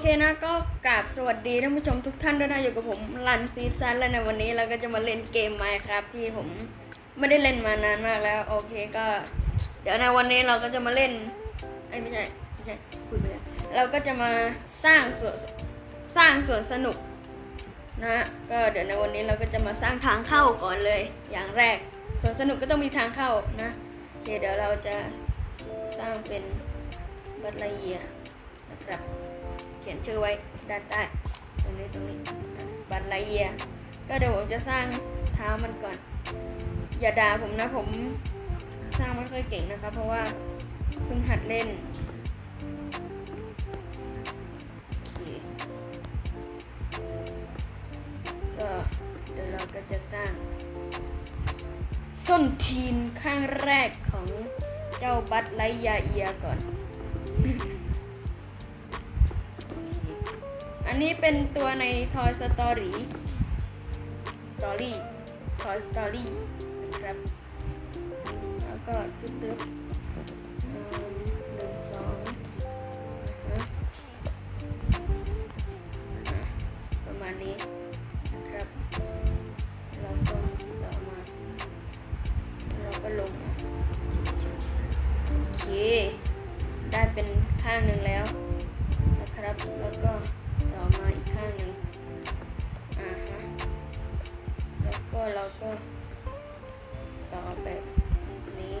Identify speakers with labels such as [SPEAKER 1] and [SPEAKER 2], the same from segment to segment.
[SPEAKER 1] เคนะก็กราบสวัสดีท่านผู้ชมทุกท่านด้วยนะอยู่กับผมรันซีซันและในวันนี้เราก็จะมาเล่นเกมไมค์ครับที่ผมไม่ได้เล่นมานานมากแล้ว โอเคก็ เดี๋ยวในวันนี้เราก็จะมาเล่นไอ้ไม่ใช่ไม่ใช่พูดไปแล้วเราก็จะมาสร้างสวนสร้างสวนสนุกนะฮะก็เดี๋ยวในวันนี้เราก็จะมาสร้างทางเข้าก่อนเลย อย่างแรกสวนสนุกก็ต้องมีทางเข้านะโอเคเดี๋ยวเราจะสร้างเป็นบัตรไลเยียนะครับ ขียนชื่อไว้ด้านใต้ตรงนี้ตรงนี้บัตรไลเยียก็เดี๋ยวผมจะสร้างเท้ามันก่อน อย่าด่าผมนะผมสร้างไม่ค่อยเก่งนะครับ เพราะว่าเพิ่งหัดเล่นก็เดี๋ยวเราก็จะสร้าง ส้นทีนข้างแรกของเจ้าบัตรไลยาเอียก่อน อันนี้เป็นตัวใน Toy Story Story Toy Story นะครับแล้วก็ตึ๊บตึ๊บหนึ่งสองฮะประมาณนี้นะครับแล้วก็ต่อมาเราก็ลงมาโอเค ได้เป็นข้างหนึ่งแล้วนะครับ แล้วก็ มาอีกข้างหนึ่งอ่าฮะแล้วก็เราก็ต่อแบบนี้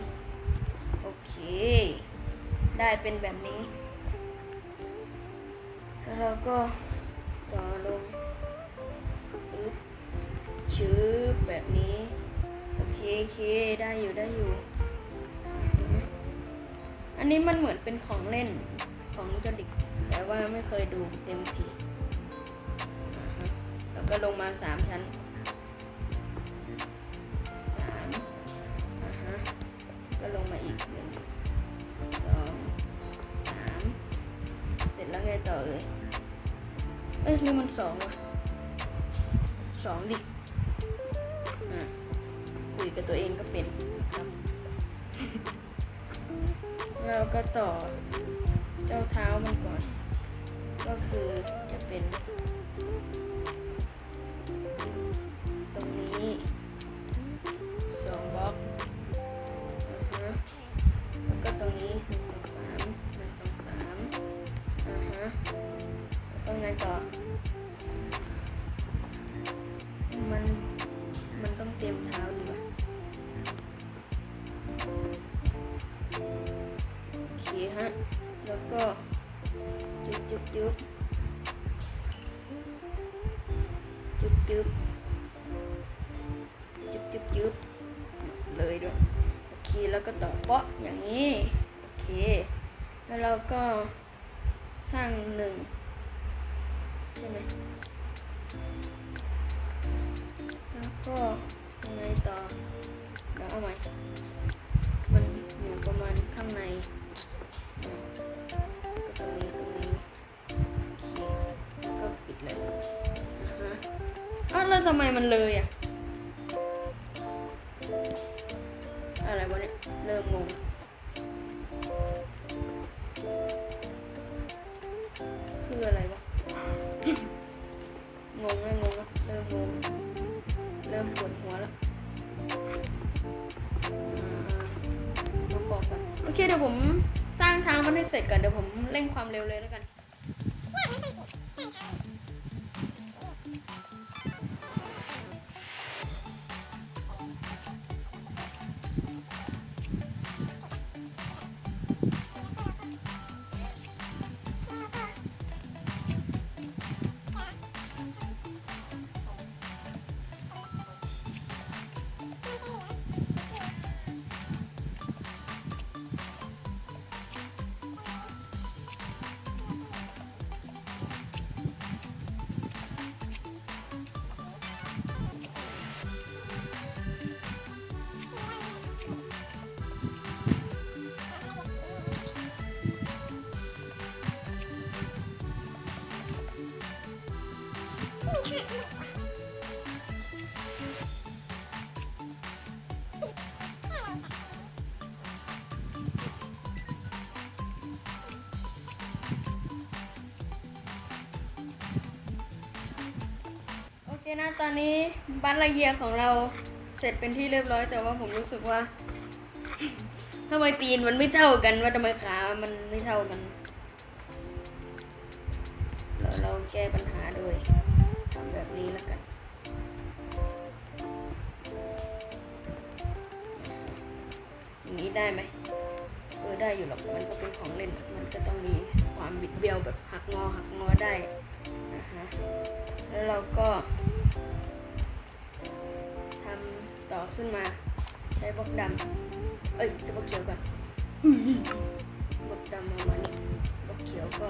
[SPEAKER 1] โอเค ได้เป็นแบบนี้ แล้วเราก็ต่อลงอึ๊บชืบแบบนี้ โอเคโอเค ได้อยู่ได้อยู่ อันนี้มันเหมือนเป็นของเล่นของเจ้าเด็กแต่ว่าไม่เคยดูเต็มที่ ก็ลงมาสามชั้นสามอ่าฮะก็ลงมาอีกหนึ่งสองสามเสร็จแล้วไงต่อเลยเอ้ยหรือมันสองวะสองดิอะคุยกับตัวเองก็เป็นครับเราก็ต่อเจ้าเท้ามันก่อน ก็คือจะเป็น จุ๊บจุ๊บจุ๊บจุ๊บจุ๊บจุ๊บเลยด้วยโอเคแล้วก็ต่อเปะอย่างนี้โอเค แล้วเราก็สร้างหนึ่งใช่ไหมแล้วก็ยังไงต่อเดี๋ยวเอาใหม่ ทำไมมันเลยอะ อะไรวะเนี่ย เริ่มงงคืออะไรวะ งงแล้วงงแล้วเริ่มงง เริ่มปวดหัวแล้วมาบอกกันโอเคเดี๋ยวผมสร้างทางมันให้เสร็จก่อนเดี๋ยวผมเร่งความเร็วเลยแล้วกัน คนะตอนนี้บัตรละเยียของเราเสร็จเป็นที่เรียบร้อย แต่ว่าผมรู้สึกว่าทำไมตีนมันไม่เท่ากันว่าทำไมขา มันไม่เท่ากัน เราเราแก้ปัญหาโดยทำแบบนี้แล้วกันอย่างนี้ได้ไหมเออได้อยู่หรอกมันก็เป็นของเล่นมันก็ต้องมีความบิดเบี้ยวแบบหักงอหักงอได้ นะคะ แล้วเราก็ทำต่อขึ้นมา ใช้บล็อกดำเอ้ยใช้บล็อกเขียวก่อนบล็อกดำมาหนี่บล็อกเขียวก็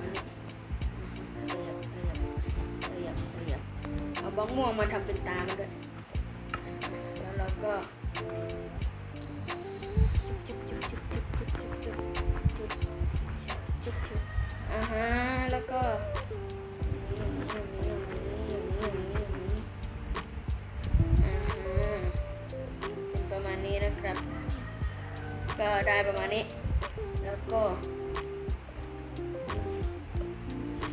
[SPEAKER 1] มานี่ขยับขยับขยับขยับเอาบล็อกม่วงมาทำเป็นตามัด้วยแล้วเราก็อ่าฮะแล้วก็ ก็ได้ประมาณนี้ แล้วก็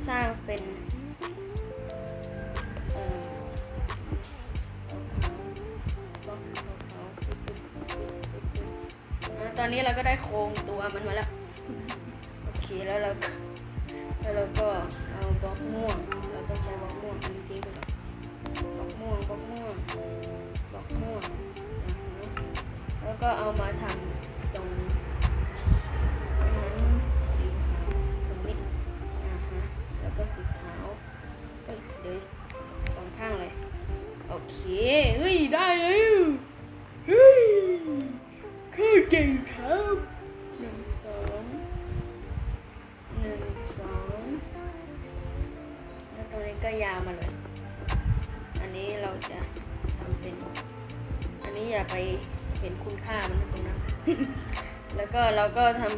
[SPEAKER 1] สร้างเป็นออตอนนี้เราก็ได้โครงตัวมันมาแล้ว โอเคแล้วเราก็แล้วเราก็เอาบล็อกม่วง เราต้องใช้บล็อกม่วงทิ้งไปก่อนบล็อกม่วงบล็อกม่วงบล็อกม่วงแล้วก็เอามาทำ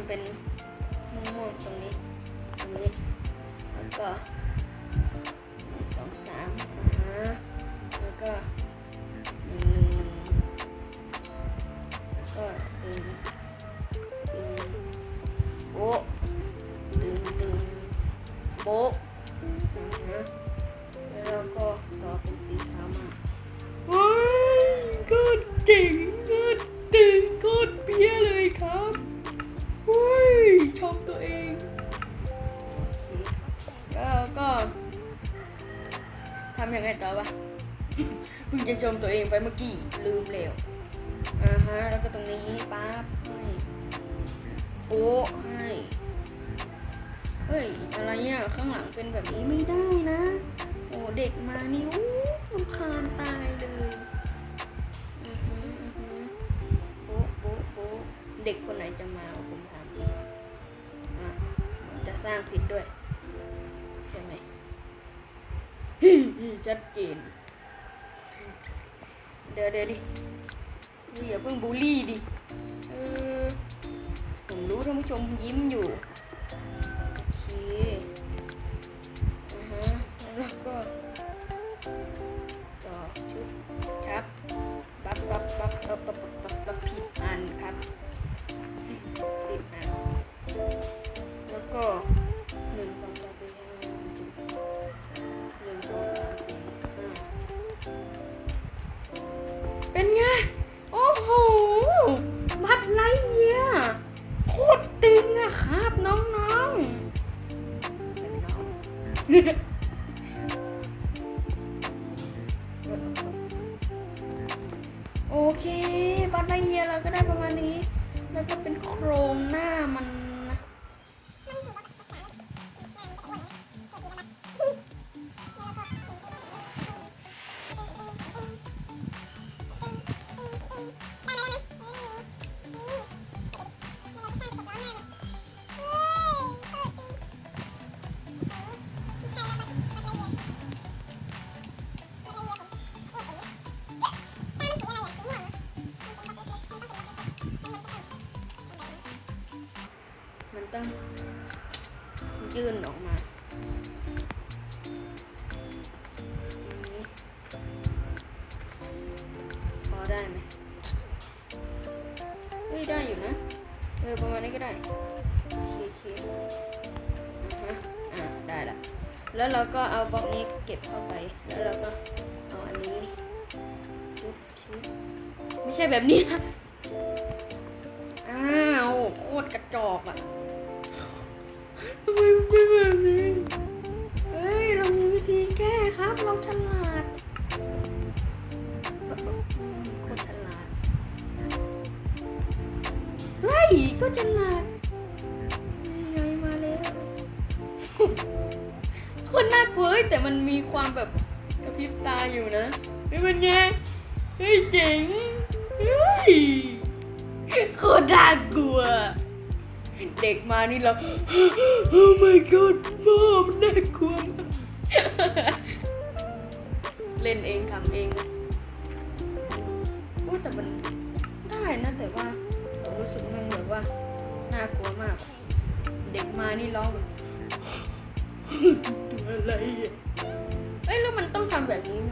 [SPEAKER 1] เป็น ลืมแล้วอ่าฮะแล้วก็ตรงนี้ปั๊บให้โป๊ะให้เฮ้ยอะไรเนี่ยข้างหลังเป็นแบบนี้ไม่ได้นะ โอ้เด็กมานี่อู้รำคาญตายเลยอือฮึอือโป๊ะโป๊ะโป๊ะเด็กคนไหนจะมาผมถามจริงอะมันจะสร้างผิดด้วยใช่ไหมชัดเจน เดี๋ยวเดี๋ยวดินี่อย่าเพิ่งบูลลี่ดิเออผมรู้ท่านผู้ชมยิ้มอยู่ โอเค บัตรไรเยียเราก็ได้ประมาณนี้ แล้วก็เป็นโครงหน้ามัน ยื่นออกมานี้พอได้ไหมเฮ้ยได้อยู่นะเออประมาณนี้ก็ได้โอเคโอเคอ่าฮะอ่าได้ละแล้วเราก็เอาบล็อกนี้เก็บเข้าไป แล้วเราก็เอาอันนี้ชุบชุบไม่ใช่แบบนี้นะอ้าวโคตรกระจอกอะ ทำไมมันเป็นแบบนี้เฮ้ย เรามีวิธีแก้ครับ เราฉลาดคตรฉลาด เฮ้ย ก็ฉลาดยังไงมาแล้ว คนน่ากลัวเฮ้ยแต่มันมีความแบบกระพริบตาอยู่นะเฮ้ยมันไงเฮ้ยเจ๋งเฮ้ย โคตรน่ากลัว เด็กมานี่เรา Oh my god พ่อมันน่ากลัวมากเล่นเองทำเองอู้แต่มันได้นะแต่ว่าผมรู้สึกมันแบบว่าน่ากลัวมาก เด็กมานี่ร้องแบบตัวอะไรอะเอ้ยแล้วมันต้องทำแบบนี้ไหม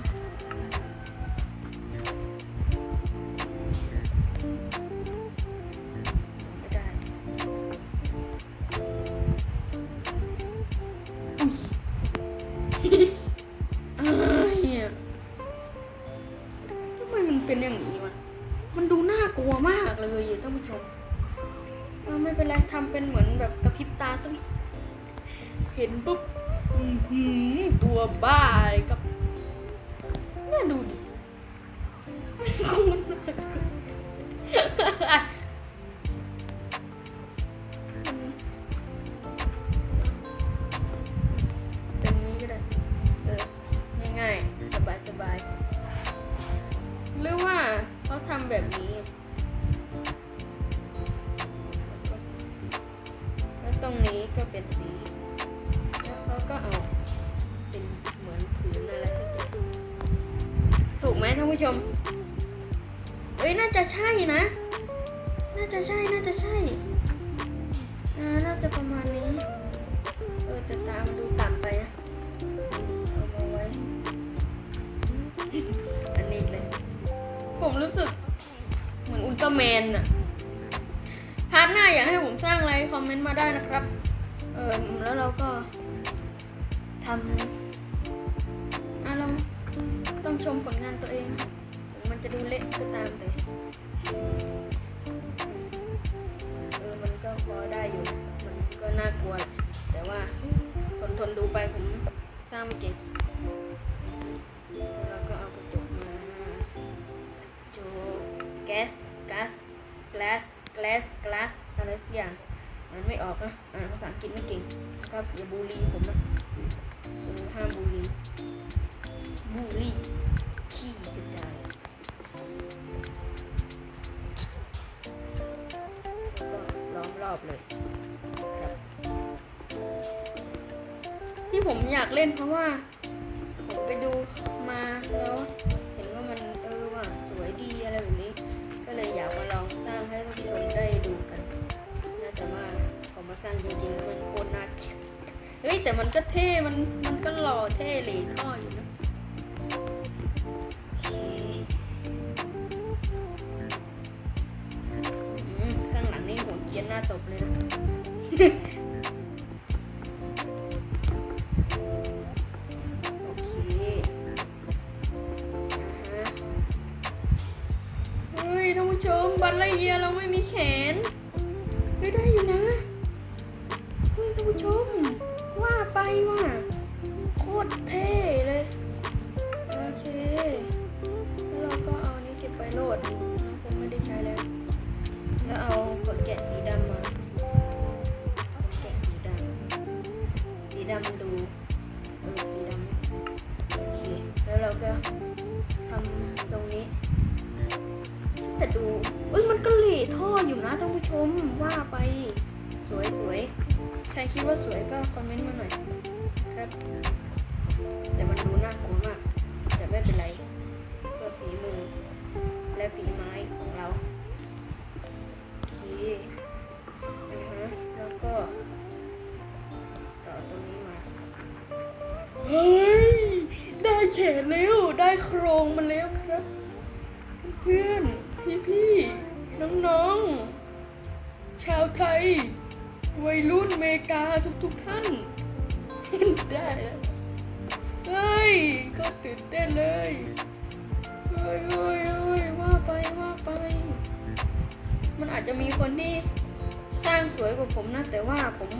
[SPEAKER 1] เห็นปุ๊บตัวบ้าเลยกั ผมรู้สึกเหมือนอุลตร้าแมนอะพาร์ทหน้าอยากให้ผมสร้างอะไรคอมเมนต์มาได้นะครับ เออแล้วเราก็ทำอะเราต้องชมผลงานตัวเอง มันจะดูเละก็ตามแต่เออมันก็พอได้อยู่ มันก็น่ากลัวแหละแต่ว่าทนทนดูไปผมสร้างไม่เก่ง แก๊สก๊าซ glass glass glass อะไรสักอย่างมันไม่ออกนะอ่านภาษาอังกฤษไม่เก่งครับอย่าบูลลีผมนะห้ามบูลลีบูลลี่ขี้เสียดายแล้วก็ล้อมรอบเลยครับที่ผมอยากเล่นเพราะว่า ผมไปดูมาแล้ว พอมาสร้างจริงๆมันโคตรน่าเกลียดเฮ้ยแต่มันก็เท่ มันมันก็หล่อเท่เหลยท่ออยู่นะข้างหลังนี่หัวเกียนหน้าตบเลยนะเฮ้ยท่านผู้ชมบัตรไลเยียเราไม่ ทุกท่าน ได้แล้วก็ตื่นเต้นเลยเฮ้ยเฮ้ยเฮ้ยว่าไปว่าไป มันอาจจะมีคนที่สร้างสวยกว่าผมนะ แต่ว่าผม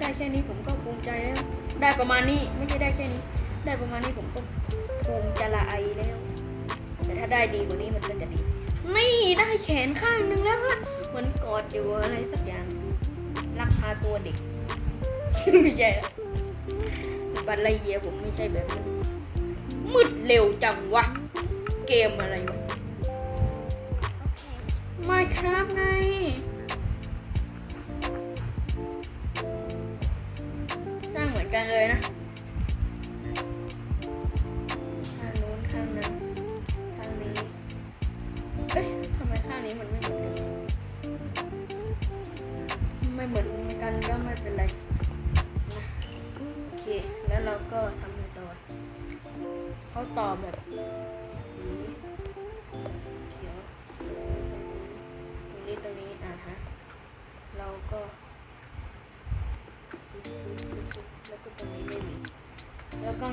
[SPEAKER 1] ได้แค่นี้ผมก็ภูมิใจแล้ว ได้ประมาณนี้ไม่ใช่ได้แค่นี้ ได้ประมาณนี้ผมก็ภูมิใจละไอแล้ว แต่ถ้าได้ดีกว่านี้มันก็จะดี นี่ได้แขนข้างหนึ่งแล้วฮะเหมือนกอดอยู่อะไรสักอย่างลักพาตัวเด็ก ไม่ใช่ละบัตรไลเยียผมไม่ใช่แบบนั้นมืดเร็วจังวะ เกมอะไรวะไม่ครับไงสร้างเหมือนกันเลยนะ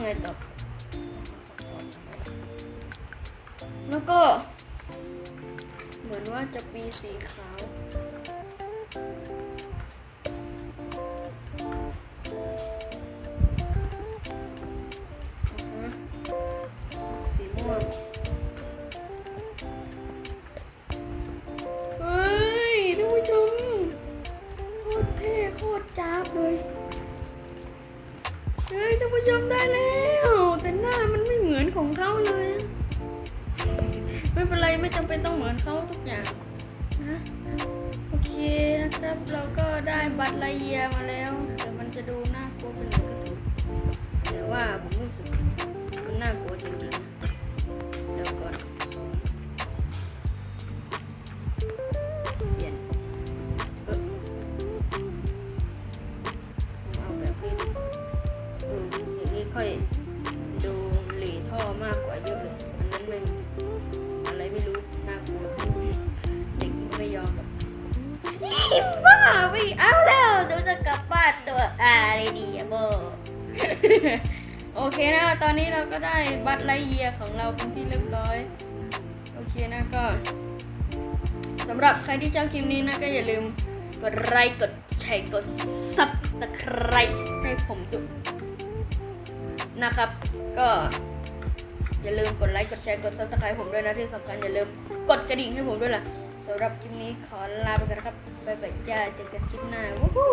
[SPEAKER 1] ไงต่อ แล้วก็ เหมือนว่าจะมีสีขาว ผู้ชมได้แล้วแต่หน้ามันไม่เหมือนของเขาเลย ไม่เป็นไรไม่จำเป็นต้องเหมือนเขาทุกอย่างนะโอเคนะครับเราก็ได้บัตรไลเยียมาแล้วแต่มันจะดูน่ากลัวเป็นหนึ่งก็ถูกแต่ว่าผมรู้สึกมันน่ากลัวจริงๆเดี๋ยวก่อน อะไรดีอะโบโอเคนะ ตอนนี้เราก็ได้บัตรไลเยียของเราเป็นที่เรียบร้อย โอเคนะก็สำหรับใครที่ชอบคลิปนี้นะก็อย่าลืมกดไลค์กดแชร์กดซับตะไคร้ให้ผมด้วยนะครับ ก็อย่าลืมกดไลค์กดแชร์กดซับสไครต์ผมด้วยนะที่สำคัญอย่าลืมกดกระดิ่งให้ผมด้วยล่ะสำหรับคลิปนี้ขอลาไปกันนะครับบ๊ายบายจ้าเจอกันคลิปหน้าวู้